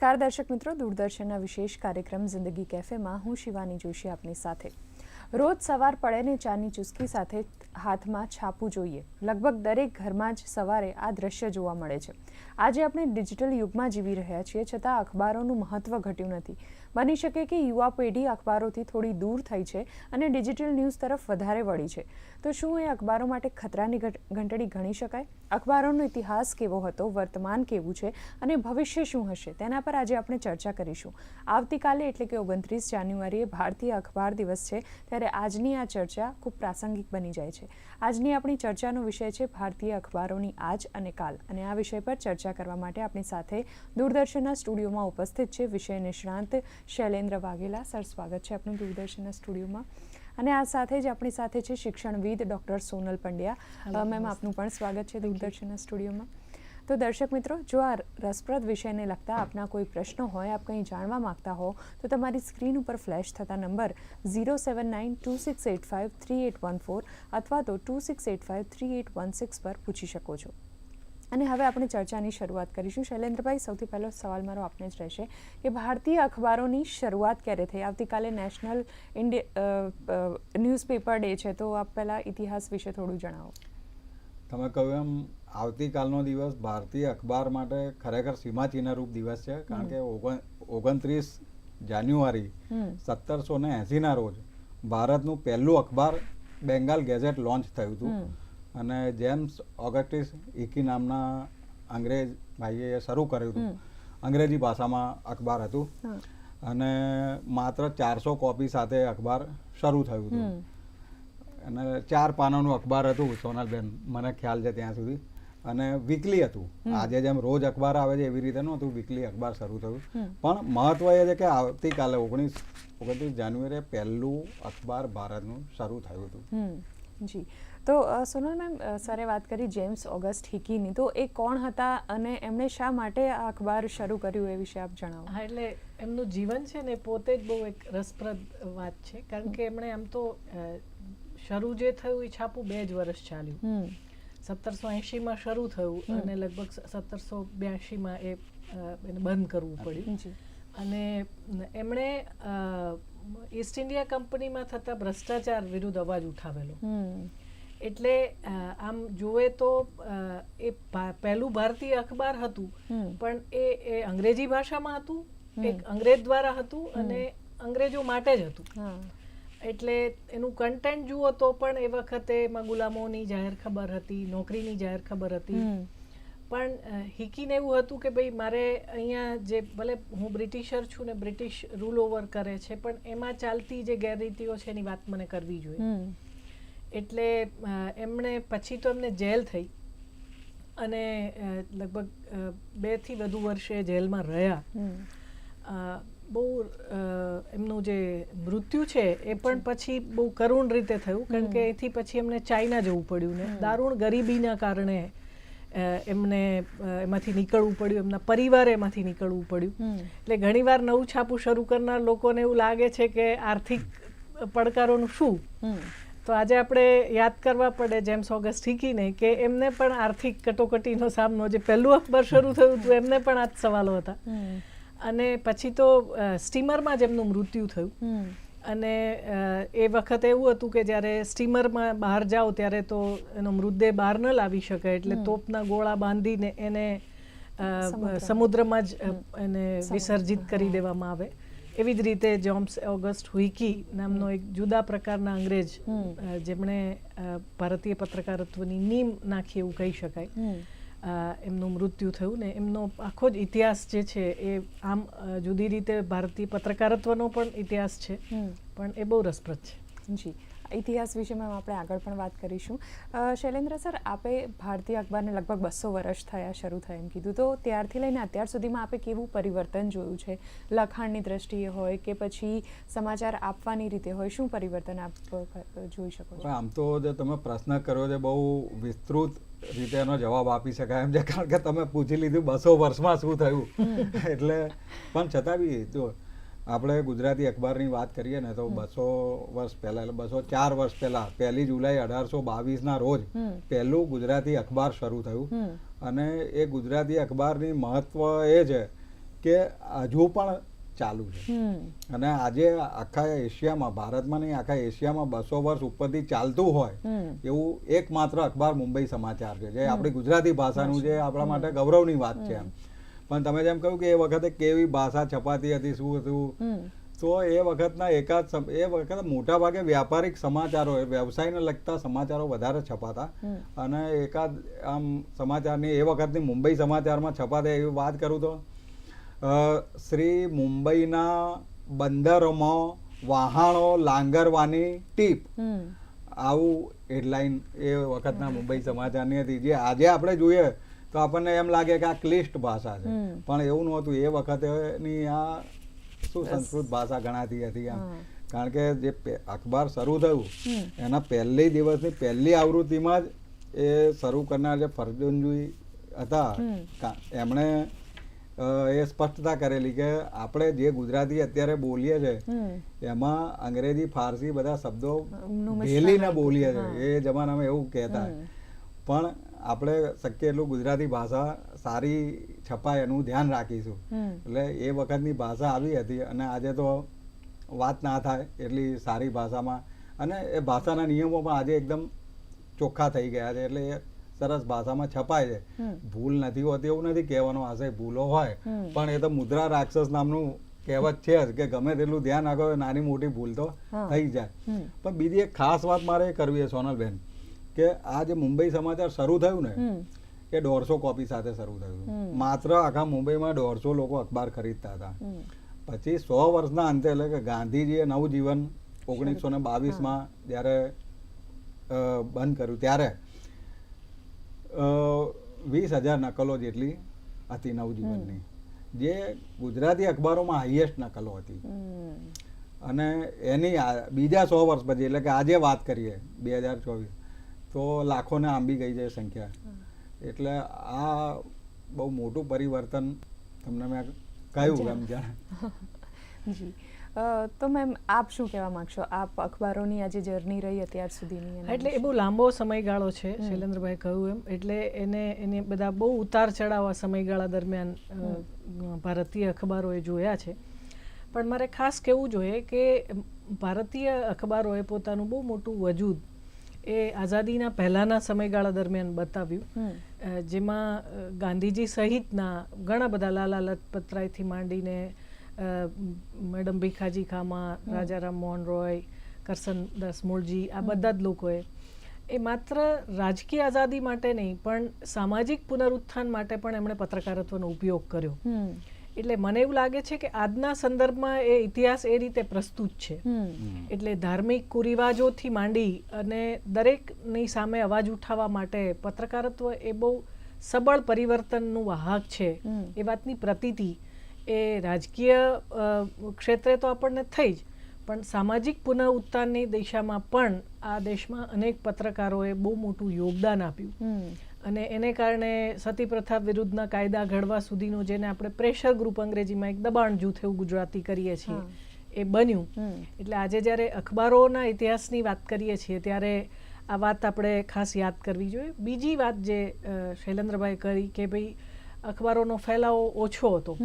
નમસ્કાર દર્શક મિત્રો, દૂરદર્શનના વિશેષ કાર્યક્રમ જિંદગી કેફેમાં હું શિવાની જોશી આપની સાથે. રોજ સવાર પડે ને ચાની ચુસ્કી સાથે હાથમાં છાપવું જોઈએ. લગભગ દરેક ઘરમાં જ સવારે આ દ્રશ્ય જોવા મળે છે. આજે આપણે ડિજિટલ યુગમાં જીવી રહ્યા છીએ, છતાં અખબારોનું મહત્વ ઘટ્યું નથી. બની શકે કે યુવા પેઢી અખબારોથી થોડી દૂર થઈ છે અને ડિજિટલ ન્યૂઝ તરફ વધારે વળી છે. તો શું એ અખબારો માટે ખતરાની ઘંટડી ગણી શકાય? અખબારોનો ઇતિહાસ કેવો હતો, વર્તમાન કેવું છે અને ભવિષ્ય શું હશે તેના પર આજે આપણે ચર્ચા કરીશું. આવતીકાલે એટલે કે ઓગણત્રીસ જાન્યુઆરીએ ભારતીય અખબાર દિવસ છે ત્યારે આજની આ ચર્ચા ખૂબ પ્રાસંગિક બની જાય છે. આજની આપણી ચર્ચાનો વિષય છે ભારતીય અખબારોની આજ અને કાલ અને આ વિષય પર ચર્ચા કરવા માટે આપણી સાથે દૂરદર્શનના સ્ટુડિયોમાં ઉપસ્થિત છે વિષય નિષ્ણાંત શૈલેન્દ્ર વાઘેલા. સર, સ્વાગત છે આપનું દૂરદર્શનના સ્ટુડિયોમાં. અને આ સાથે જ આપણી સાથે છે શિક્ષણવિદ ડૉક્ટર સોનલ પંડ્યા. મેમ આપનું પણ સ્વાગત છે દૂરદર્શનના સ્ટુડિયોમાં. તો દર્શક મિત્રો જો આ રસપ્રદ વિષયને લગતા આપના કોઈ પ્રશ્નો હોય આપ કંઈ જાણવા માંગતા હો તો તમારી સ્ક્રીન ઉપર ફ્લેશ થતા number zero seven nine two six eight five three eight one four અથવા તો two six eight five three eight one six પર પૂછી શકો છો. અને હવે આપણે ચર્ચાની શરૂઆત કરીશું. શૈલેન્દ્રભાઈ સૌથી પહેલો સવાલ મારો આપને જ રહેશે કે ભારતીય અખબારોની શરૂઆત ક્યારે થઈ? આવતીકાલે નેશનલ ઇન્ડિયા ન્યૂઝપેપર ડે છે તો આપ પહેલાં ઇતિહાસ વિશે થોડું જણાવો. તમે કહ્યું એમ આવતીકાલનો દિવસ ભારતીય અખબાર માટે ખરેખર સીમાચિહ્નરૂપ દિવસ છે કારણ કે ઓગણ ઓગણત્રીસ જાન્યુઆરી સત્તરસો ને એંસીના રોજ ભારતનું પહેલું અખબાર બેંગાલ ગેઝેટ લોન્ચ થયું હતું. અને જેમ્સ ઓગસ્ટિસ ઇકી નામના અંગ્રેજ ભાઈએ શરૂ કર્યું હતું. અંગ્રેજી ભાષામાં અખબાર હતું. અને માત્ર ચારસો કોપી સાથે અખબાર શરૂ થયું હતું. અને ચાર પાનાનું અખબાર હતું સોનલબેન મને ખ્યાલ છે ત્યાં સુધી. અને વીકલી હતું. આજે જેમ રોજ અખબાર આવે છે એવી રીતે નહોતું વીકલી અખબાર શરૂ થયું. પણ મહત્વ એ છે કે આવતીકાલે ઓગણીસ ઓગણત્રીસ જાન્યુઆરીએ પહેલું અખબાર ભારતનું શરૂ થયું હતું. જી. તો સોનલ મેમ સરે વાત કરી જેમ્સ ઓગસ્ટ હિકીની. તો એ કોણ હતા અને એમણે શા માટે આ અખબાર શરૂ કર્યું એ વિશે આપ જણાવો. હા એટલે એમનું જીવન છે ને પોતે જ બહુ એક રસપ્રદ વાત છે. કારણ કે એમણે આમ તો શરૂ જે થયું એ છાપું બે જ વર્ષ ચાલ્યું. સત્તરસો એંશીમાં શરૂ થયું અને લગભગ સત્તરસો બ્યાસીમાં એ એને બંધ કરવું પડ્યું. અને એમણે ઈસ્ટ ઇન્ડિયા કંપનીમાં થતા ભ્રષ્ટાચાર વિરુદ્ધ અવાજ ઉઠાવેલો. એટલે આમ જોવે તો એ પહેલું ભારતીય અખબાર હતું પણ એ એ અંગ્રેજી ભાષામાં હતું એક અંગ્રેજ દ્વારા હતું અને અંગ્રેજો માટે જ હતું. એટલે એનું કન્ટેન્ટ જુઓ તો પણ એ વખતે એમાં ગુલામોની જાહેર ખબર હતી નોકરીની જાહેર ખબર હતી. પણ હિકીને એવું હતું કે ભાઈ મારે અહીંયા જે ભલે હું બ્રિટિશર છું ને બ્રિટિશ રૂલ ઓવર કરે છે પણ એમાં ચાલતી જે ગેરરીતિઓ છે એની વાત મને કરવી જોઈએ. એટલે એમણે પછી તો એમને જેલ થઈ. અને લગભગ બેથી વધુ વર્ષે જેલમાં રહ્યા. બહુ એમનું જે મૃત્યુ છે એ પણ પછી બહુ કરુણ રીતે થયું. કારણ કે એથી પછી એમને ચાઇના જવું પડ્યું ને. દારૂણ ગરીબીના કારણે એમને એમાંથી નીકળવું પડ્યું. એમના પરિવારે એમાંથી નીકળવું પડ્યું. એટલે ઘણીવાર નવું છાપું શરૂ કરનાર લોકોને એવું લાગે છે કે આર્થિક પડકારોનું શું? તો આજે આપણે યાદ કરવા પડે જેમ્સ ઓગસ્ટ ઠીકીને કે એમને પણ આર્થિક કટોકટીનો સામનો જે પહેલું અખબાર શરૂ થયું હતું એમને પણ આ જ સવાલો હતા. અને પછી તો સ્ટીમરમાં જ એમનું મૃત્યુ થયું. અને એ વખતે એવું હતું કે જ્યારે સ્ટીમરમાં બહાર જાઓ ત્યારે તો એનો મૃતદેહ બહાર ન લાવી શકાય એટલે તોપના ગોળા બાંધીને એને. સમુદ્રમાં. જ એને વિસર્જિત કરી દેવામાં આવે. એવી જ રીતે જોમ્સ ઓગસ્ટ હુઇકી નામનો એક જુદા પ્રકારના અંગ્રેજ જેમણે ભારતીય પત્રકારત્વની નીમ નાખી એવું કહી શકાય. એમનું મૃત્યુ થયું ને એમનો આખો જ ઇતિહાસ જે છે એ આમ જુદી રીતે ભારતીય પત્રકારત્વનો પણ ઇતિહાસ છે. પણ એ બહુ રસપ્રદ છે. જી. ઇતિહાસ વિશે મેમ આપણે આગળ પણ વાત કરીશું. શૈલેન્દ્ર સર આપે ભારતીય અખબારને લગભગ બસો વર્ષ થયા શરૂ થાય એમ કીધું. તો ત્યારથી લઈને અત્યાર સુધીમાં આપે કેવું પરિવર્તન જોયું છે? લખાણની દ્રષ્ટિએ હોય કે પછી સમાચાર આપવાની રીતે હોય શું પરિવર્તન આપ જોઈ શકો છો? આમ તો જે તમે પ્રશ્ન કર્યો છે બહુ વિસ્તૃત રીતે એનો જવાબ આપી શકાય એમ છે કારણ કે તમે પૂછી લીધું બસો વર્ષમાં શું થયું. એટલે પણ છતાં બી જો આપણે ગુજરાતી અખબારની વાત કરીએ ને તો બસો વર્ષ પહેલા એટલે બસો ચાર વર્ષ પહેલા પહેલી જુલાઈ અઢારસો બાવીસના રોજ પહેલું ગુજરાતી અખબાર શરૂ થયું. અને એ ગુજરાતી અખબારની મહત્વ એ છે કે હજુ પણ ચાલુ છે. અને આજે આખા એશિયામાં ભારતમાં નહીં આખા એશિયામાં બસો વર્ષ ઉપરથી ચાલતું હોય એવું એકમાત્ર અખબાર મુંબઈ સમાચાર છે જે આપણી ગુજરાતી ભાષાનું જે આપણા માટે ગૌરવની વાત છે એમ. પણ તમે જેમ કહ્યું કે એ વખતે કેવી ભાષા છપાતી હતી શું હતું? તો એ વખતના એકાદ એ વખતે મોટા ભાગે વ્યાપારિક સમાચારો એ વ્યવસાયને લગતા સમાચારો વધારે છપાતા. અને એકાદ આમ સમાચારની એ વખતની મુંબઈ સમાચારમાં છપાતા એવી વાત કરું તો શ્રી મુંબઈના બંદરોમાં વહાણો લાંગરવાની ટીપ. આવું હેડલાઇન એ વખતના મુંબઈ સમાચારની હતી. જે આજે આપણે જોઈએ તો આપણને એમ લાગે કે આ ક્લિષ્ટ ભાષા છે. પણ એવું નહોતું એ વખતેની આ શું સંસ્કૃત ભાષા ગણાતી હતી એમ. કારણ કે જે અખબાર શરૂ થયું એના પહેલી દિવસની પહેલી આવૃત્તિમાં જ એ શરૂ કરનાર જે ફરજુનજી હતા એમણે એ સ્પષ્ટતા કરેલી કે આપણે જે ગુજરાતી અત્યારે બોલીએ છે એમાં અંગ્રેજી ફારસી બધા શબ્દો ભેલીને બોલીએ. છે. એ જમાનામાં એવું કહેતા પણ આપણે શક્ય એટલું ગુજરાતી ભાષા સારી છપાય એનું ધ્યાન રાખીશું. એટલે એ વખતની ભાષા આવી હતી અને આજે તો વાત ના થાય એટલી સારી ભાષામાં. અને એ ભાષાના નિયમો પણ આજે એકદમ ચોખ્ખા થઈ ગયા છે એટલે એ સરસ ભાષામાં છપાય છે. ભૂલ નથી હોતી એવું નથી કહેવાનો આશય ભૂલો હોય. પણ એ તો મુદ્રા રાક્ષસ નામનું કહેવત છે જ કે ગમે તેટલું ધ્યાન રાખો નાની મોટી ભૂલ તો. થઈ જાય. પણ બીજી એક ખાસ વાત મારે કરવી છે સોનલબેન. કે આ જે મુંબઈ સમાચાર શરૂ થયું ને એ દોઢસો કોપી સાથે શરૂ થયું. માત્ર આખા મુંબઈમાં દોઢસો લોકો અખબાર ખરીદતા હતા. પછી સો વર્ષના અંતે એટલે કે ગાંધીજીએ નવજીવન ઓગણીસો ને બાવીસમાં જ્યારે બંધ કર્યું ત્યારે વીસ હજાર નકલો જેટલી હતી નવજીવનની. જે ગુજરાતી અખબારોમાં હાઈએસ્ટ નકલો હતી. અને એની બીજા સો વર્ષ પછી એટલે કે આજે વાત કરીએ બે હજાર ચોવીસ. તો લાખોને આંબી ગઈ છે સંખ્યા. એટલે આ બહુ મોટું પરિવર્તન તમને મેં કહ્યું એમ જાણે. જી. તો મેમ આપ શું કહેવા માંગશો? આપ અખબારોની આજે જર્ની રહી અત્યાર સુધીની એટલે એ બહુ લાંબો સમયગાળો છે શૈલેન્દ્રભાઈ કહ્યું એમ. એટલે એને એને બધા બહુ ઉતાર ચડાવ આ સમયગાળા દરમિયાન ભારતીય અખબારોએ જોયા છે. પણ મારે ખાસ કહેવું જોઈએ કે ભારતીય અખબારોએ પોતાનું બહુ મોટું વજૂદ એ આઝાદીના પહેલાંના સમયગાળા દરમિયાન બતાવ્યું. જેમાં ગાંધીજી સહિતના ઘણા બધા લાલા લજપતરાયથી માંડીને મેડમ ભીખાજી ખામા રાજારામ મોહન રોય કરસનદાસ મૂળજી આ બધા જ લોકોએ. એ માત્ર રાજકીય આઝાદી માટે નહીં પણ સામાજિક પુનરુત્થાન માટે પણ એમણે પત્રકારત્વનો ઉપયોગ કર્યો. એટલે મને એવું લાગે છે કે આજના સંદર્ભમાં એ ઇતિહાસ એ રીતે પ્રસ્તુત છે. એટલે ધાર્મિક કુરિવાજોથી માંડી અને દરેકની સામે અવાજ ઉઠાવવા માટે પત્રકારત્વ એ બહુ સબળ પરિવર્તનનું વાહક છે. એ વાતની પ્રતીતિ એ રાજકીય ક્ષેત્રે તો આપણને થઈ જ. પણ સામાજિક પુનઃ ઉત્થાનની દિશામાં પણ આ દેશમાં અનેક પત્રકારોએ બહુ મોટું યોગદાન આપ્યું. અને એને કારણે સતી પ્રથા વિરુદ્ધના કાયદા ઘડવા સુધીનો જેને આપણે પ્રેશર ગ્રુપ અંગ્રેજીમાં એક દબાણ જૂથ એવું ગુજરાતી કરીએ છીએ એ બન્યું. એટલે આજે જ્યારે અખબારોના ઇતિહાસની વાત કરીએ છીએ ત્યારે આ વાત આપણે ખાસ યાદ કરવી જોઈએ. બીજી વાત જે શૈલેન્દ્રભાઈ કરી કે ભાઈ અખબારોનો ફેલાવો ઓછો હતો.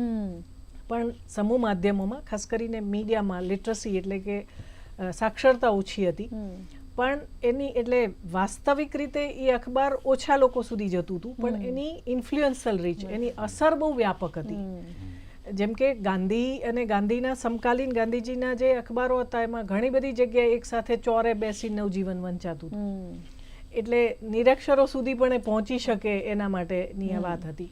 પણ સમૂહ માધ્યમોમાં ખાસ કરીને મીડિયામાં લિટરસી એટલે કે સાક્ષરતા ઓછી હતી. પણ એની એટલે વાસ્તવિક રીતે એ અખબાર ઓછા લોકો સુધી જતું હતું પણ એની ઇન્ફ્લુએન્શલ રીચ એની અસર બહુ વ્યાપક હતી. જેમ કે ગાંધી અને ગાંધીના સમકાલીન ગાંધીજીના જે અખબારો હતા એમાં ઘણી બધી જગ્યાએ એકસાથે ચોરે બેસી નવજીવન વંચાતું હતું. એટલે નિરક્ષરો સુધી પણ એ પહોંચી શકે એના માટેની આ વાત હતી.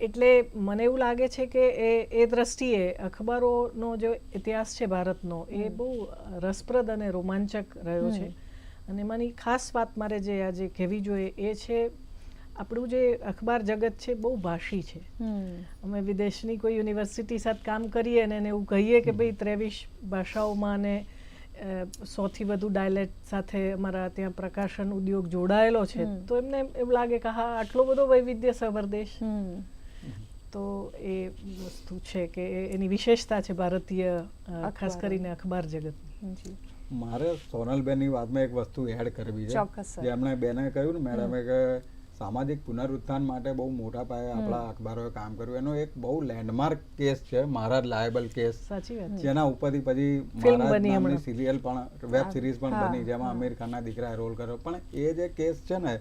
એટલે મને એવું લાગે છે કે એ એ દ્રષ્ટિએ અખબારોનો જે ઇતિહાસ છે ભારતનો એ બહુ રસપ્રદ અને રોમાંચક રહ્યો છે. અને એમાંની ખાસ વાત મારે જે આજે કહેવી જોઈએ એ છે આપણું જે અખબાર જગત છે બહુ ભાષી છે. અમે વિદેશની કોઈ યુનિવર્સિટી સાથે કામ કરીએ ને એને એવું કહીએ કે ભાઈ ત્રેવીસ ભાષાઓમાં અને સોથી વધુ ડાયલેક્ટ સાથે અમારા ત્યાં પ્રકાશન ઉદ્યોગ જોડાયેલો છે. તો એમને એવું લાગે કે હા આટલો બધો વૈવિધ્ય સવર દેશ. તો એ વસ્તુ છે કે એની વિશેષતા છે ભારતીય ખાસ કરીને અખબાર જગતની. મારે સોનલબેનની વાતમાં એક વસ્તુ એડ કરવી છે જેમણે બેને કહ્યું ને મેડમે કે સામાજિક પુનરુત્થાન માટે બહુ મોટા પાયે આપણા અખબારોએ કામ કર્યું. એનો એક બહુ લેન્ડમાર્ક કેસ છે મહારાજ લાયબલ કેસ જેના ઉપરથી પછી મહારાજ. સિરિયલ પણ વેબ સિરીઝ પણ બની જેમાં આમિર ખાનના દીકરાએ રોલ કર્યો. પણ એ જે કેસ છે ને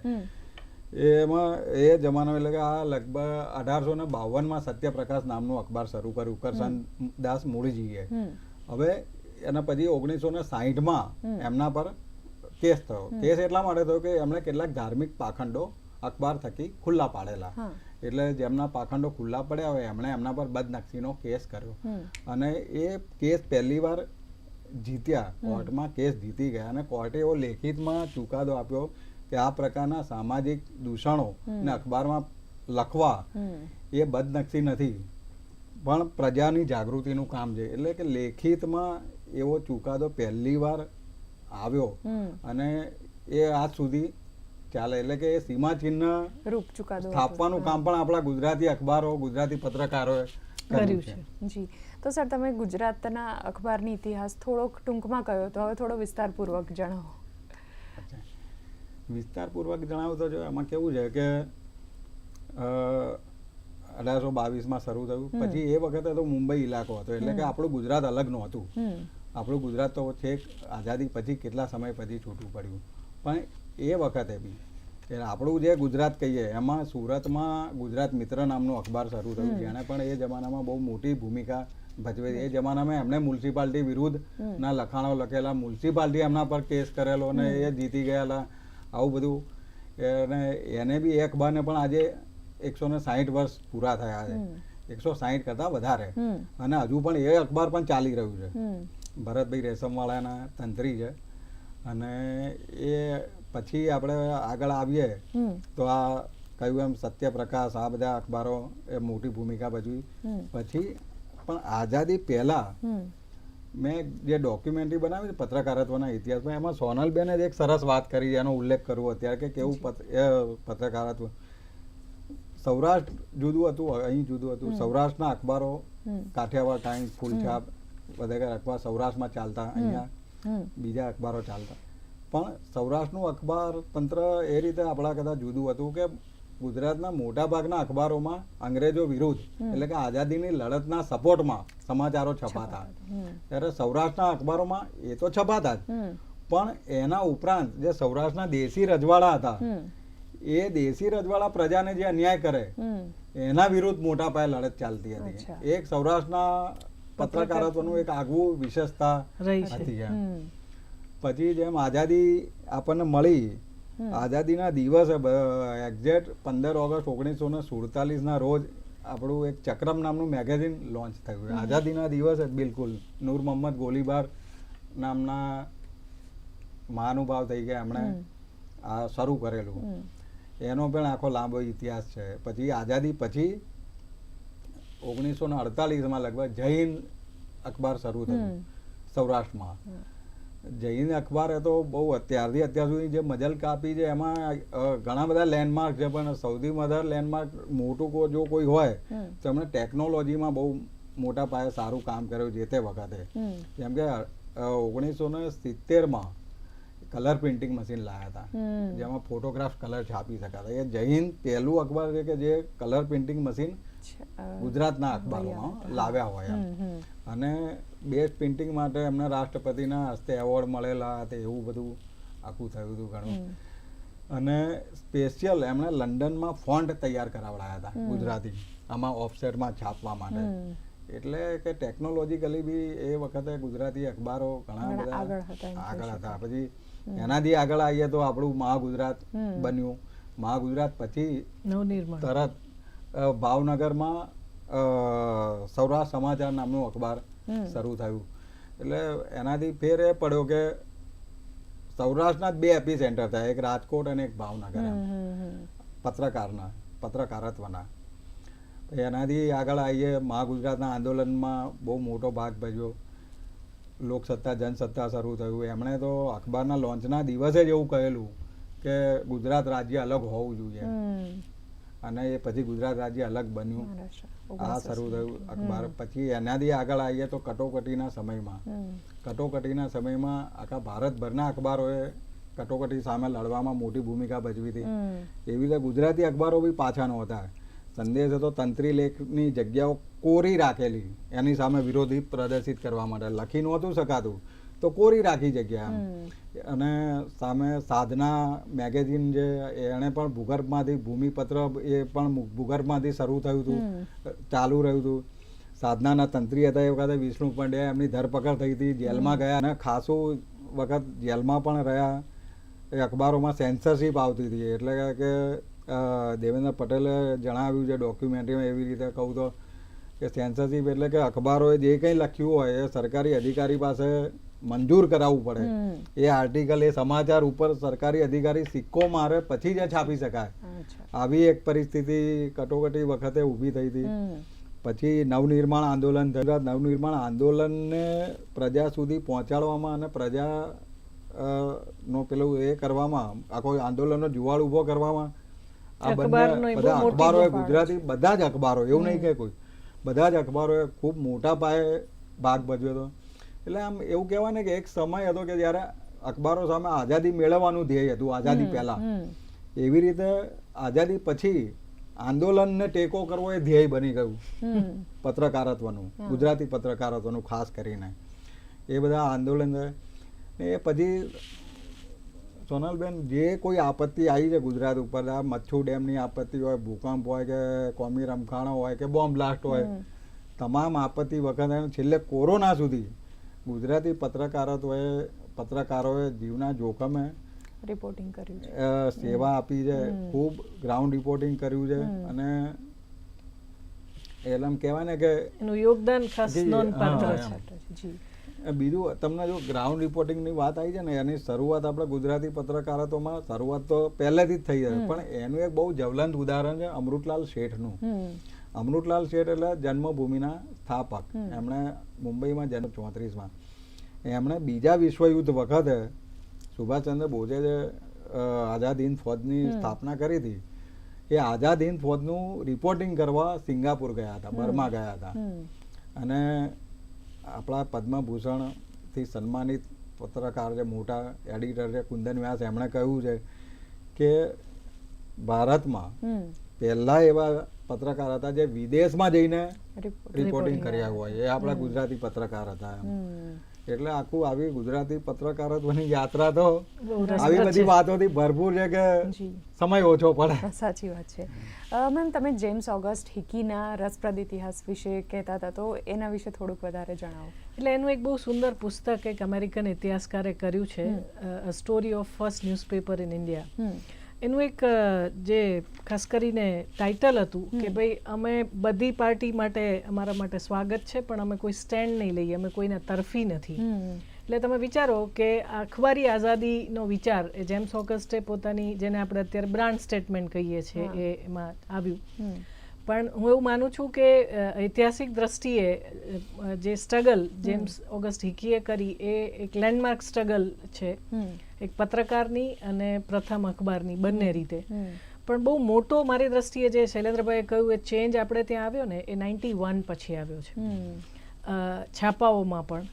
એમાં એ જમાનો એટલે કે આ લગભગ અઢારસો ને બાવનમાં સત્યપ્રકાશ નામનું અખબાર શરૂ કર્યું. કરશન દાસ મૂળજીએ. હવે એના પછી ઓગણીસો ને સાહીઠમાં એમના પર કેસ થયો. કેસ એટલા માટે થયો કે એમણે કેટલાક ધાર્મિક પાખંડો અખબાર થકી ખુલ્લા પાડેલા. એટલે જેમના પાખંડો ખુલ્લા પડ્યા હોય એમણે એમના પર બદનક્ષીનો કેસ કર્યો. અને એ કેસ પહેલી વાર જીત્યા. કોર્ટમાં કેસ જીતી ગયા અને કોર્ટે એવો લેખિતમાં ચુકાદો આપ્યો કે આ પ્રકારના સામાજિક દૂષણો ને અખબારમાં લખવા એ બદનક્ષી નથી. પણ પ્રજાની જાગૃતિનું કામ છે. એટલે કે લેખિતમાં એવો ચુકાદો પહેલી વાર આવ્યો અને એ આજ સુધી ચાલે. એટલે કે એ સીમાચિહ્ન રૂપ ચુકાદો સ્થાપવાનું કામ પણ આપણા ગુજરાતી અખબારો ગુજરાતી પત્રકારોએ કર્યું છે. જી. તો સર તમે ગુજરાતના અખબારની ઇતિહાસ થોડોક ટૂંકમાં કહ્યો તો હવે થોડો વિસ્તારપૂર્વક જણાવો. વિસ્તારપૂર્વક જણાવું તો જો એમાં કેવું છે કે અઢારસો બાવીસમાં શરૂ થયું. પછી એ વખતે તો મુંબઈ ઇલાકો હતો. એટલે કે આપણું ગુજરાત અલગ નહોતું. આપણું ગુજરાત તો છેક આઝાદી પછી કેટલા સમય પછી છૂટું પડ્યું. પણ એ વખતે બી એટલે આપણું જે ગુજરાત કહીએ એમાં સુરતમાં ગુજરાત મિત્ર નામનું અખબાર શરૂ થયું. જેણે પણ એ જમાનામાં બહુ મોટી ભૂમિકા ભજવે એ જમાનામાં એમને મ્યુનિસિપાલિટી વિરુદ્ધ ના લખાણો લખેલા મ્યુનિસિપાલિટી એમના પર કેસ કરેલો અને એ જીતી ગયેલા. આવું બધું. અને એને બી એ અખબારને પણ આજે એકસો ને સાહીઠ વર્ષ પૂરા થયા છે. એકસો સાહીઠ કરતાં વધારે. અને હજુ પણ એ અખબાર પણ ચાલી રહ્યું છે. ભરતભાઈ રેશમવાળાના તંત્રી છે. અને એ પછી આપણે આગળ આવીએ તો આ કહ્યું એમ સત્યપ્રકાશ આ બધા અખબારો એ મોટી ભૂમિકા ભજવી. પછી પણ આઝાદી પહેલા મેં જે ડોક્યુમેન્ટરી બનાવી પત્રકારત્વના ઇતિહાસમાં એમાં સોનલબેને જ એક સરસ વાત કરી એનો ઉલ્લેખ કરવો અત્યારે કે કેવું પત્રકારત્વ. સૌરાષ્ટ્ર જુદું હતું અહીં જુદું હતું. સૌરાષ્ટ્રના અખબારો કાઠિયાવાડ ટાઈમ્સ ફૂલછાપ બધા અખબાર સૌરાષ્ટ્રમાં ચાલતા અહીંયા બીજા અખબારો ચાલતા. પણ સૌરાષ્ટ્રનું અખબાર તંત્ર એ રીતે આપણા કદાચ જુદું હતું કે ગુજરાતના મોટા ભાગના અખબારોમાં અંગ્રેજો વિરુદ્ધ એટલે કે આઝાદીની લડતના સપોર્ટમાં સમાચારો છપાતા. ત્યારે સૌરાષ્ટ્રના અખબારોમાં એ તો છપાતા જ. પણ એના ઉપરાંત જે સૌરાષ્ટ્રના દેશી રજવાડા હતા એ દેશી રજવાડા પ્રજાને જે અન્યાય કરે એના વિરુદ્ધ મોટા પાયે લડત ચાલતી હતી. એક સૌરાષ્ટ્રના પત્રકારત્વનું એક આગવું વિશેષતા હતી પછી જેમ આઝાદી આપણને મળી આઝાદીના દિવસે એક્ઝેક્ટ પંદર ઓગસ્ટ ઓગણીસો ને સુડતાલીસના રોજ આપણું એક ચક્રમ નામનું મેગેઝિન લોન્ચ થયું. આઝાદીના દિવસે બિલકુલ નૂર મોહમ્મદ ગોલીબાર નામના મહાનુભાવ થઈ ગયા એમણે આ શરૂ કરેલું. એનો પણ આખો લાંબો ઇતિહાસ છે. પછી આઝાદી પછી ઓગણીસો ને અડતાલીસમાં લગભગ જૈન અખબાર શરૂ થયું. સૌરાષ્ટ્રમાં. જૈન અખબારે તો બહુ અત્યારથી અત્યાર સુધી જે મજલ કાપી છે એમાં ઘણા બધા લેન્ડમાર્ક છે પણ સૌથી વધારે લેન્ડમાર્ક મોટું કો- જો કોઈ હોય તો એમણે ટેકનોલોજીમાં બહુ મોટા પાયે સારું કામ કર્યું જે તે વખતે. જેમ કે ઓગણીસો ને સિત્તેરમાં કલર પ્રિન્ટિંગ મશીન લાવ્યા હતા. જેમાં ફોટોગ્રાફ કલર છાપી શકાતા. એ જૈન પહેલું અખબાર છે કે જે કલર પ્રિન્ટિંગ મશીન ગુજરાતના અખબારોમાં લાવ્યા હોય. અને બેસ્ટ પ્રિન્ટિંગ માટે એમને રાષ્ટ્રપતિના હસ્તે એવોર્ડ મળેલા તે એવું બધું આખું થયું હતું ઘણું. અને સ્પેશિયલ એમણે લંડનમાં ફોન્ટ તૈયાર કરાવડાયા હતા ગુજરાતી. આમાં ઓફસેટમાં છાપવા માટે. એટલે કે ટેકનોલોજીકલી બી એ વખતે ગુજરાતી અખબારો ઘણા બધા આગળ. હતા. પછી એનાથી આગળ આવીએ તો આપણું મહાગુજરાત. બન્યું. મહાગુજરાત પછી તરત ભાવનગરમાં સૌરાષ્ટ્ર સમાચાર નામનું અખબાર. શરૂ થયું. એટલે એનાથી ફેર એ પડ્યો કે સૌરાષ્ટ્રના જ બે એપી સેન્ટર થયા. એક રાજકોટ અને એક ભાવનગર. પત્રકારના પત્રકારત્વના. એનાથી આગળ આવીએ. મહાગુજરાતના આંદોલનમાં બહુ મોટો ભાગ ભજવ્યો લોકસત્તા જનસત્તા શરૂ થયું. એમણે તો અખબારના લોન્ચના દિવસે જ એવું કહેલું કે ગુજરાત રાજ્ય અલગ હોવું જોઈએ. અને એ પછી ગુજરાત રાજ્ય અલગ બન્યું. આ શરૂ થયું અખબાર. પછી એનાથી આગળ આવીએ તો કટોકટીના સમયમાં. કટોકટીના સમયમાં આખા ભારતભરના અખબારોએ કટોકટી સામે લડવામાં મોટી ભૂમિકા ભજવી હતી. એવી રીતે ગુજરાતી અખબારો બી પાછા નહોતા. સંદેશ હતો તંત્રી લેખની જગ્યાઓ કોરી રાખેલી. એની સામે વિરોધી પ્રદર્શિત કરવા માટે લખી નહોતું શકાતું તો કોરી રાખી જગ્યા અને સામે સાધના મેગેઝિન જે એણે પણ ભૂગર્ભમાંથી ભૂમિપત્ર એ પણ ભૂગર્ભમાંથી શરૂ થયું હતું. ચાલુ રહ્યું હતું. સાધનાના તંત્રી હતા એ વખતે વિષ્ણુ પંડ્યા એમની ધરપકડ થઈ હતી. જેલમાં ગયા અને ખાસું વખત જેલમાં પણ રહ્યા. એ અખબારોમાં સેન્સરશિપ આવતી હતી. એટલે કે- દેવેન્દ્ર પટેલે જણાવ્યું છે ડોક્યુમેન્ટરીમાં એવી રીતે કહું તો કે સેન્સરશિપ એટલે કે અખબારોએ જે કંઈ લખ્યું હોય એ સરકારી અધિકારી પાસે મંજૂર કરાવવું પડે. એ આર્ટિકલ એ સમાચાર ઉપર સરકારી અધિકારી સિક્કો મારે પછી જ છાપી શકાય. આવી એક પરિસ્થિતિ કટોકટી વખતે ઊભી થઈ હતી. પછી નવનિર્માણ આંદોલન થયું. નવનિર્માણ આંદોલનને પ્રજા સુધી પહોંચાડવામાં અને પ્રજા નો પેલું એ કરવામાં આખો આંદોલનનો જુવાળ ઊભો કરવામાં આ બંને બધા અખબારોએ ગુજરાતી બધા જ અખબારો એવું નહીં કે કોઈ. બધા જ અખબારોએ ખૂબ મોટા પાયે ભાગ ભજવ્યો હતો. એટલે આમ એવું કહેવાય ને કે એક સમય હતો કે જ્યારે અખબારો સામે આઝાદી મેળવવાનું ધ્યેય હતું આઝાદી પહેલા. એવી રીતે આઝાદી પછી આંદોલનને ટેકો કરવો એ ધ્યેય બની ગયું. પત્રકારત્વનું ગુજરાતી પત્રકારત્વનું ખાસ કરીને. એ બધા આંદોલન. ને એ પછી સોનલબેન જે કોઈ આપત્તિ આવી છે ગુજરાત ઉપર આ મચ્છુ ડેમની આપત્તિ હોય ભૂકંપ હોય કે કોમી રમખાણો હોય કે બોમ્બ બ્લાસ્ટ હોય તમામ આપત્તિ વખતે છેલ્લે કોરોના સુધી ગુજરાતી પત્રકારત્વએ પત્રકારોએ જીવના જોખમે રિપોર્ટિંગ કર્યું છે. સેવા આપી છે ખૂબ ગ્રાઉન્ડ રિપોર્ટિંગ કર્યું છે અને એલમ કહેવાય ને કે એનું યોગદાન ખાસ નોંધપાત્ર છે. જી. બીજું તમને જો ગ્રાઉન્ડ રિપોર્ટિંગની વાત આવી છે ને એની શરૂઆત આપણે ગુજરાતી પત્રકારત્વમાં શરૂઆત તો પહેલેથી જ થઈ છે. પણ એનું એક બહુ જ્વલંત ઉદાહરણ છે અમૃતલાલ શેઠનું. અમૃતલાલ શેઠ એટલે જન્મભૂમિના સ્થાપક. એમણે મુંબઈમાં જન્મ ચોત્રીસમાં. એમણે બીજા વિશ્વયુદ્ધ વખતે સુભાષચંદ્ર બોઝે જે આઝાદ હિંદ ફોજની સ્થાપના કરી હતી એ આઝાદ હિંદ ફોજનું રિપોર્ટિંગ કરવા સિંગાપુર ગયા હતા બર્મા ગયા હતા. અને આપણા પદ્મભૂષણથી સન્માનિત પત્રકાર છે મોટા એડિટર છે કુંદન વ્યાસ એમણે કહ્યું છે કે ભારતમાં. પહેલા એવા પત્રકાર હતા જે વિદેશમાં જઈને રિપોર્ટિંગ કર્યા હોય એ આપણા ગુજરાતી પત્રકાર હતા. એટલે આખું આવી ગુજરાતી પત્રકારત્વની યાત્રા તો આવી બધી વાતોથી ભરપૂર છે કે સમય ઓછો પડે. સાચી વાત છે. મેમ તમે જેમ્સ ઓગસ્ટ હિકીના રસપ્રદ ઇતિહાસ વિશે કહેતા હતા તો એના વિશે થોડુંક વધારે જણાવો. એટલે એનું એક બહુ સુંદર પુસ્તક એક અમેરિકન ઇતિહાસકારે કર્યું છે story of first newspaper in India. એનું એક જે ખાસ કરીને ટાઇટલ હતું કે ભાઈ અમે બધી પાર્ટી માટે અમારા માટે સ્વાગત છે પણ અમે કોઈ સ્ટેન્ડ નહીં લઈએ અમે કોઈને તરફી નથી. એટલે તમે વિચારો કે અખબારી આઝાદીનો વિચાર એ જેમ્સ ઓગસ્ટે પોતાની જેને આપણે અત્યારે બ્રાન્ડ સ્ટેટમેન્ટ કહીએ છીએ એ એમાં આવ્યું. પણ હું એવું માનું છું કે ઐતિહાસિક દ્રષ્ટિએ જે સ્ટ્રગલ જેમ્સ ઓગસ્ટ હિકીએ કરી એ એક લેન્ડમાર્ક સ્ટ્રગલ છે. એક પત્રકારની અને પ્રથમ અખબારની બંને રીતે. પણ બહુ મોટો મારી દ્રષ્ટિએ જે શૈલેન્દ્રભાઈએ કહ્યું એ ચેન્જ આપણે ત્યાં આવ્યો ને એ નાઇન્ટી વન પછી આવ્યો છે. છાપાઓમાં પણ.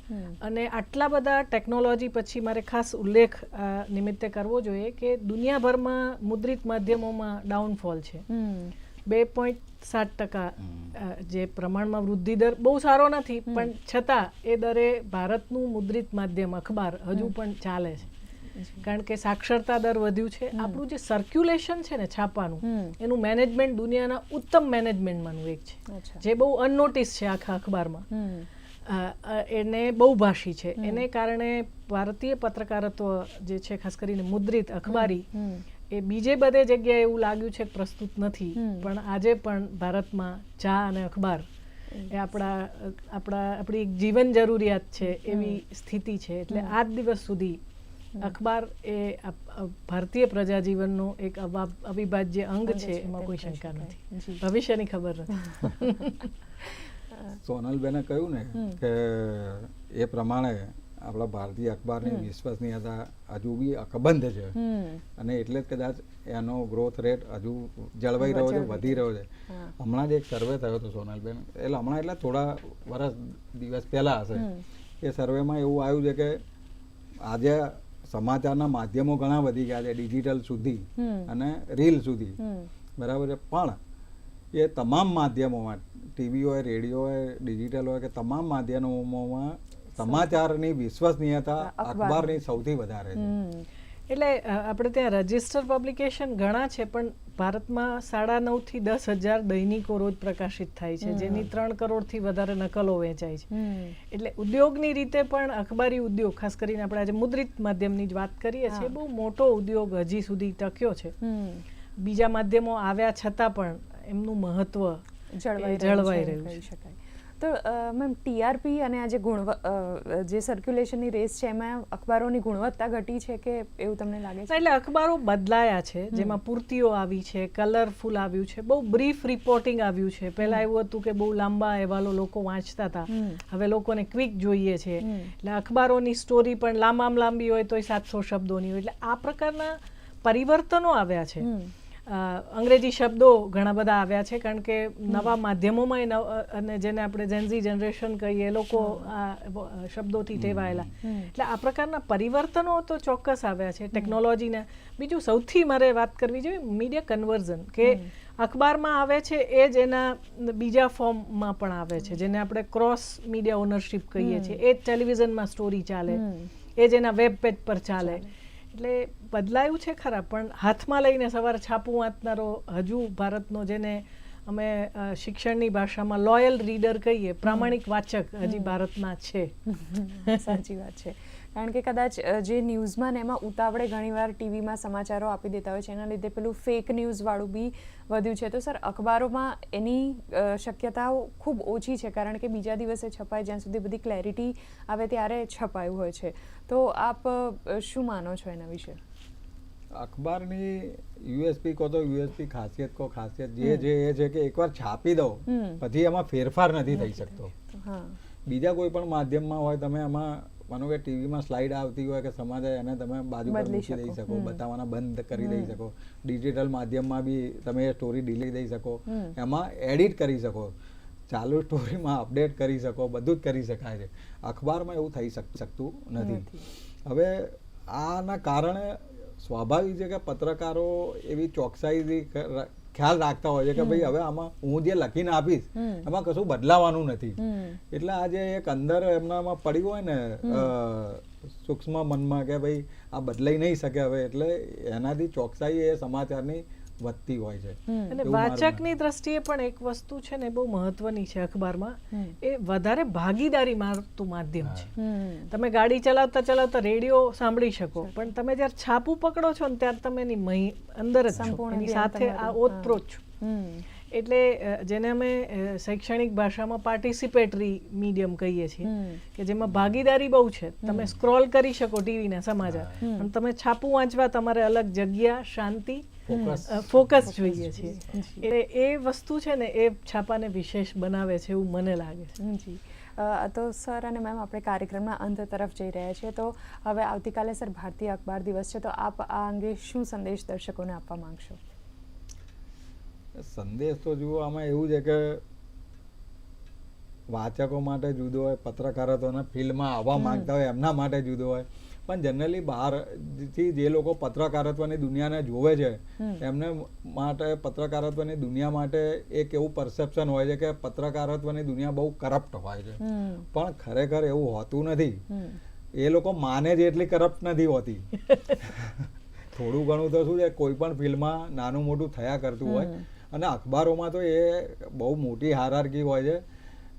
અને આટલા બધા ટેકનોલોજી પછી મારે ખાસ ઉલ્લેખ આ નિમિત્તે કરવો જોઈએ કે દુનિયાભરમાં મુદ્રિત માધ્યમોમાં ડાઉનફોલ છે. હમ. બે પોઈન્ટ સાત ટકા જે પ્રમાણમાં વૃદ્ધિ દર બહુ સારો નથી પણ છતાં એ દરે ભારતનું મુદ્રિત માધ્યમ અખબાર હજુ પણ ચાલે છે. કારણ કે સાક્ષરતા દર વધ્યું છે. આપણું જે સર્ક્યુલેશન છે ને છાપાનું એનું મેનેજમેન્ટ દુનિયાના ઉત્તમ મેનેજમેન્ટમાંનું એક છે. જે બહુ અનનોટિસ છે આખા અખબારમાં. એને બહુભાષી છે. એને કારણે ભારતીય પત્રકારત્વ જે છે ખાસ કરીને મુદ્રિત અખબારી એ બીજે બધે જગ્યાએ એવું લાગ્યું છે પ્રસ્તુત નથી. પણ આજે પણ ભારતમાં ચા અને અખબાર એ આપણા આપણા આપણી એક જીવન જરૂરિયાત છે એવી સ્થિતિ છે. એટલે આજ દિવસ સુધી અખબાર એ ભારતીય પ્રજાજીવનનો એક અવા- અવિભાજ્ય અંગ છે, એમાં કોઈ શંકા નથી. ભવિષ્યની ખબર નથી. સોનલબેને કહ્યું ને કે એ પ્રમાણે આપણા ભારતીય અખબારની વિશ્વસનીયતા હજુ બી અકબંધ છે. અને એટલે જ કદાચ એનો ગ્રોથ રેટ હજુ જળવાઈ રહ્યો છે વધી રહ્યો છે. હમણાં જ એક સર્વે થયો હતો સોનલબેન. એટલે હમણાં એટલે થોડા વર્ષ દિવસ પહેલા હશે. એ સર્વેમાં એવું આવ્યું છે કે આજે સમાચારના માધ્યમો ઘણા વધી ગયા છે ડિજિટલ સુધી અને રીલ સુધી. બરાબર છે. પણ એ તમામ માધ્યમોમાં ટીવી હોય રેડિયો હોય ડિજિટલ હોય કે તમામ માધ્યમોમાં સમાચારની વિશ્વસનીયતા અખબાર. અખબારની સૌથી વધારે છે. એટલે આપણે ત્યાં રજિસ્ટર પબ્લિકેશન ઘણા છે પણ ભારતમાં સાડા નવથી દસ હજાર દૈનિકો રોજ પ્રકાશિત થાય છે જેની ત્રણ કરોડથી વધારે નકલો વેચાય છે. એટલે ઉદ્યોગની રીતે પણ અખબારી ઉદ્યોગ ખાસ કરીને આપણે આજે મુદ્રિત માધ્યમની જ વાત કરીએ છીએ બહુ મોટો ઉદ્યોગ હજી સુધી ટક્યો છે. બીજા માધ્યમો આવ્યા છતાં પણ એમનું મહત્વ જળવાઈ રહ્યું છે તો મેમ ટીઆરપી અને આ જે ગુણવ જે સર્ક્યુલેશનની રેસ છે એમાં અખબારોની ગુણવત્તા ઘટી છે કે એવું તમને લાગે છે? એટલે અખબારો બદલાયા છે જેમાં પૂર્તિઓ આવી છે કલરફુલ આવ્યું છે બહુ બ્રીફ રિપોર્ટિંગ આવ્યું છે. પહેલા એવું હતું કે બહુ લાંબા અહેવાલો લોકો વાંચતા હતા. હવે લોકોને ક્વિક જોઈએ છે. એટલે અખબારોની સ્ટોરી પણ લાંબામાં લાંબી હોય તોય સાતસો શબ્દોની હોય. એટલે આ પ્રકારના પરિવર્તનો આવ્યા છે. અંગ્રેજી શબ્દો ઘણા બધા આવ્યા છે કારણ કે નવા માધ્યમોમાં અને જેને આપણે જેન્ઝી જનરેશન કહીએ લોકો આ શબ્દોથી ટેવાયેલા. એટલે આ પ્રકારના પરિવર્તનો તો ચોક્કસ આવ્યા છે ટેકનોલોજીના. બીજું સૌથી મારે વાત કરવી જોઈએ મીડિયા કન્વર્ઝન કે અખબારમાં આવે છે એ જ એના બીજા ફોર્મમાં પણ આવે છે જેને આપણે ક્રોસ મીડિયા ઓનરશિપ કહીએ છીએ. એ જ ટેલિવિઝનમાં સ્ટોરી ચાલે એ જ એના વેબ પેજ પર ચાલે. એટલે બદલાયું છે ખરા પણ હાથમાં લઈને સવારે છાપું વાંચનારો હજુ ભારતનો જેને અમે શિક્ષણની ભાષામાં લોયલ રીડર કહીએ પ્રામાણિક વાચક હજી ભારતના છે. સાચી વાત છે. કારણ કે કદાચ જે ન્યૂઝમાં ને એમાં ઉતાવળે ઘણીવાર ટીવીમાં સમાચારો આપી દેતા હોય છે એના લીધે પેલું ફેક ન્યૂઝવાળું બી વધ્યું છે. તો સર અખબારોમાં એની શક્યતાઓ ખૂબ ઓછી છે કારણ કે બીજા દિવસે છપાય જ્યાં સુધી બધી ક્લેરિટી આવે ત્યારે છપાયું હોય છે. તો આપ શું માનો છો એના વિશે? અખબારની યુએસપી કહો તો યુએસપી ખાસિયત કહો ખાસિયત જે જે એ છે કે એકવાર છાપી દો પછી એમાં ફેરફાર નથી થઈ શકતો. હા. બીજા કોઈ પણ માધ્યમમાં હોય તમે એમાં માનો કે ટીવીમાં સ્લાઇડ આવતી હોય કે સમાજ એને તમે બાજુ પર મૂકી દઈ શકો. બતાવવાના બંધ કરી દઈ શકો. ડિજિટલ માધ્યમમાં બી તમે એ સ્ટોરી ડિલીટ દઈ શકો. એમાં એડિટ કરી શકો. ચાલુ સ્ટોરીમાં અપડેટ કરી શકો બધું જ કરી શકાય છે. અખબારમાં એવું થઈ શકતું નથી. હવે આના કારણે સ્વાભાવિક છે કે પત્રકારો એવી ચોકસાઈથી ખ્યાલ રાખતા હોય છે કે ભાઈ હવે આમાં હું જે લખીને આપીશ એમાં કશું બદલાવાનું નથી. એટલે આ જે એક અંદર એમનામાં પડ્યું હોય ને સૂક્ષ્મ મનમાં કે ભાઈ આ બદલાઈ નહીં શકે હવે એટલે એનાથી ચોકસાઈ એ સમાચારની વધતી હોય છે. અને વાચકની દ્રષ્ટિએ પણ એક વસ્તુ છે ને બહુ મહત્વની છે અખબારમાં. એ વધારે ભાગીદારી મારતું માધ્યમ છે. તમે ગાડી ચલાવતા ચલાવતા રેડિયો સાંભળી શકો પણ તમે જ્યારે છાપું પકડો છો ને ત્યારે તમે એની મહી અંદર જ એની સાથે આ ઓતપ્રોત છો. એટલે જેને અમે શૈક્ષણિક ભાષામાં પાર્ટિસિપેટરી મીડિયમ કહીએ છીએ કે જેમાં ભાગીદારી બહુ છે. તમે સ્ક્રોલ કરી શકો ટીવીના સમાચાર પણ તમે છાપું વાંચવા તમારે અલગ જગ્યા શાંતિ ફોકસ. જોઈએ છે. એટલે એ વસ્તુ છે ને એ છાપાને વિશેષ બનાવે છે એવું મને લાગે છે. જી. તો સર અને મેમ આપણે કાર્યક્રમના અંત તરફ જઈ રહ્યા છીએ. તો હવે આવતીકાલે સર ભારતીય અખબાર દિવસ છે. તો આપ આ અંગે શું સંદેશ દર્શકોને આપવા માંગશો? સંદેશ તો જુઓ આમાં એવું છે કે વાચકો માટે જુદો હોય પત્રકારત્વના ફિલ્ડમાં આવવા માંગતા હોય એમના માટે જુદો હોય. પણ જનરલી બહારથી જે લોકો પત્રકારત્વની દુનિયાને જોવે છે એમને માટે પત્રકારત્વની દુનિયા માટે એક એવું પરસેપ્શન હોય છે કે પત્રકારત્વની દુનિયા બહુ કરપ્ટ હોય છે. પણ ખરેખર એવું હોતું નથી. એ લોકો માને જ એટલી કરપ્ટ નથી હોતી. થોડું ઘણું તો શું છે કોઈ પણ ફિલ્મમાં નાનું મોટું થયા કરતું હોય. અને અખબારોમાં તો એ બહુ મોટી હારારકી હોય છે.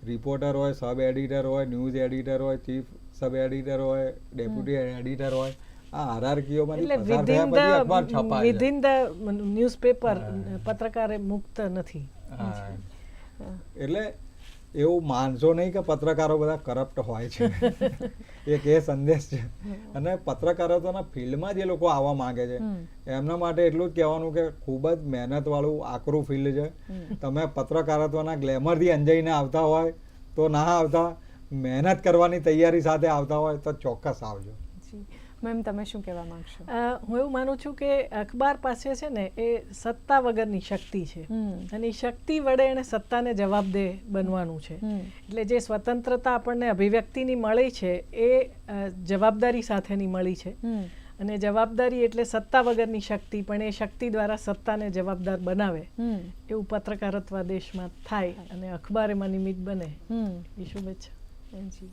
રિપોર્ટર હોય સબ એડિટર હોય ન્યૂઝ એડિટર હોય ચીફ સબ એડિટર હોય ડેપ્યુટી એડિટર હોય આ હારાર્કીઓમાંથી પસાર થયા પછી અખબાર ધ છપાય વિધિન ધ ન્યૂઝપેપર પત્રકાર મુક્ત નથી. એટલે એવું માનશો નહીં કે પત્રકારો બધા કરપ્ટ હોય છે. એક એ સંદેશ છે. અને પત્રકારત્વના ફિલ્ડમાં જે લોકો આવવા માંગે છે. એમના માટે એટલું જ કહેવાનું કે ખૂબ જ મહેનત વાળું આકરું ફિલ્ડ છે. તમે પત્રકારત્વના ગ્લેમરથી અંજાઈને આવતા હોય તો ના આવતા. મહેનત કરવાની તૈયારી સાથે આવતા હોય તો ચોક્કસ આવજો. મેમ તમે શું કહેવા માંગશો? હું એવું માનું છું કે અખબાર પાસે છે ને એ સત્તા વગરની શક્તિ છે. અને એ શક્તિ વડે એને સત્તાને જવાબદેહ બનવાનું છે. એટલે જે સ્વતંત્રતા આપણને અભિવ્યક્તિની મળી છે એ જવાબદારી સાથેની મળી છે. અને જવાબદારી એટલે સત્તા વગરની શક્તિ પણ એ શક્તિ દ્વારા સત્તાને જવાબદાર બનાવે. એવું પત્રકારત્વ દેશમાં થાય અને અખબાર એમાં નિમિત્ત બને. એ શુભેચ્છા. જી.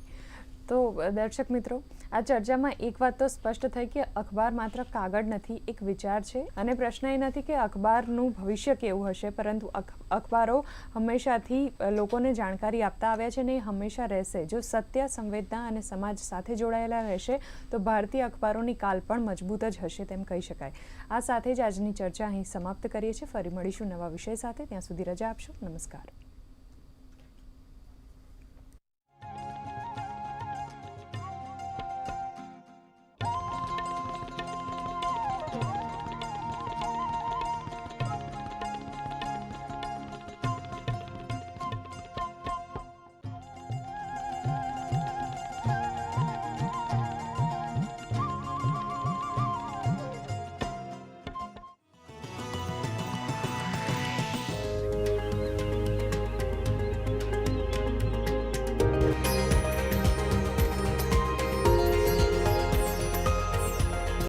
તો દર્શક મિત્રો, આ ચર્ચામાં એક વાત તો સ્પષ્ટ થઈ કે અખબાર માત્ર કાગળ નથી, એક વિચાર છે. અને પ્રશ્ન એ નથી કે અખબારનું ભવિષ્ય કેવું હશે, પરંતુ અખબારો હંમેશાથી લોકોને જાણકારી આપતા આવ્યા છે ને એ હંમેશા રહેશે. જો સત્ય, સંવેદના અને સમાજ સાથે જોડાયેલા રહેશે, તો ભારતીય અખબારોની કાલ પણ મજબૂત જ હશે તેમ કહી શકાય. આ સાથે જ આજની ચર્ચા અહીં સમાપ્ત કરીએ છીએ. ફરી મળીશું નવા વિષય સાથે. ત્યાં સુધી રજા આપશો. નમસ્કાર.